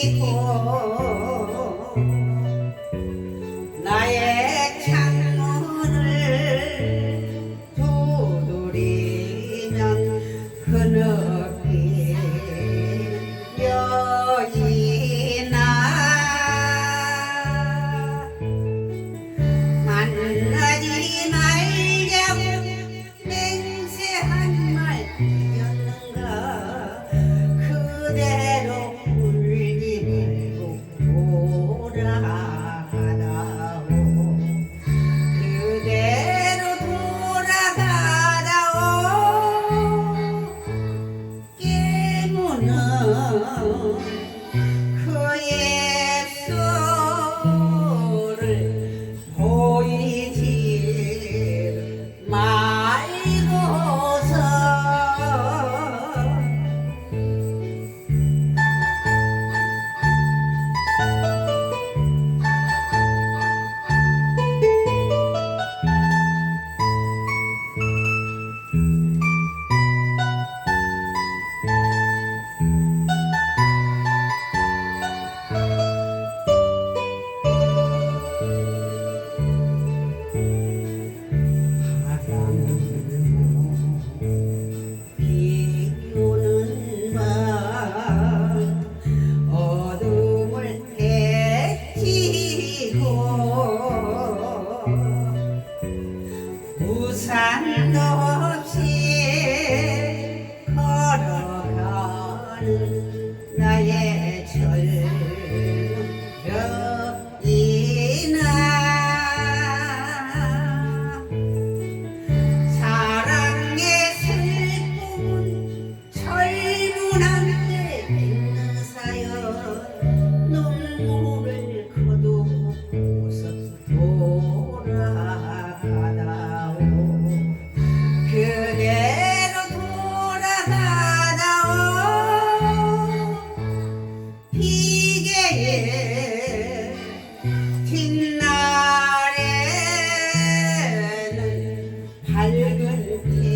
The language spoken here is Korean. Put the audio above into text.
비고 나의 창문을 두드리면 흐느끼 여인아 만나지 말자고 맹세한 말이었는가? 그대 그 우산 없이 걸어가는 나의 절벽이나 사랑의 슬픔은 철문한 good.